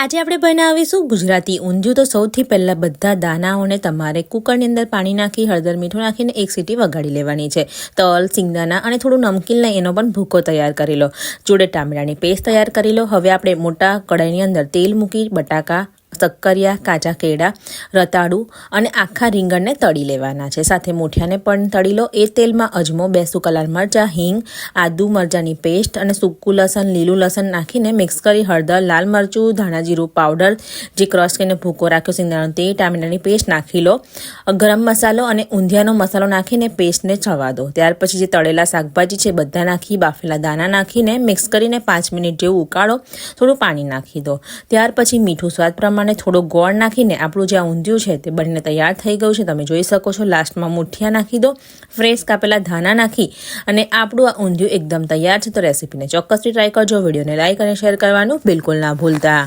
આજે આપણે બનાવીશું ગુજરાતી ઊંધિયું. તો સૌથી પહેલાં બધા દાનાઓને તમારે કુકરની અંદર પાણી નાખી, હળદર મીઠું નાખીને એક સીટી વગાડી લેવાની છે. તલ, સિંગદાણા અને થોડું નમકીન લઈ એનો પણ ભૂકો તૈયાર કરી લો. જોડે ટામેટાની પેસ્ટ તૈયાર કરી લો. હવે આપણે મોટા કઢાઈની અંદર તેલ મૂકી, બટાકા સક્કરિયા કાચા કેળા રતાળું અને આખા રીંગણને તળી લેવાના છે. સાથે મૂઠિયાને પણ તળી લો. એ તેલમાં અજમો, બે સૂકા મરચાં, હિંગ, આદુ મરચાંની પેસ્ટ અને સૂકું લસણ, લીલું લસણ નાખીને મિક્સ કરી હળદર, લાલ મરચું, ધાણા જીરું પાવડર જે ક્રશ કરીને ભૂકો રાખ્યો સિંગદાણો તે ટામેટાની પેસ્ટ નાખી લો. ગરમ મસાલો અને ઊંધિયાનો મસાલો નાખીને પેસ્ટને છવા દો. ત્યાર પછી જે તળેલા શાકભાજી છે બધા નાખી, બાફેલા દાણા નાખીને મિક્સ કરીને પાંચ મિનિટ જેવું ઉકાળો. થોડું પાણી નાખી દો. ત્યાર પછી મીઠું સ્વાદ પ્રમાણે થોડો ગોળ નાખીને આપણું જે આ ઊંધિયું છે તે બનીને તૈયાર થઈ ગયું છે. તમે જોઈ શકો છો, લાસ્ટમાં મુઠિયા નાખી દો, ફ્રેશ કાપેલા ધાના નાખી અને આપણું આ ઊંધિયું એકદમ તૈયાર છે. તો રેસીપીને ચોક્કસથી ટ્રાય કરજો, વિડીયોને લાઇક અને શેર કરવાનું બિલકુલ ના ભૂલતા.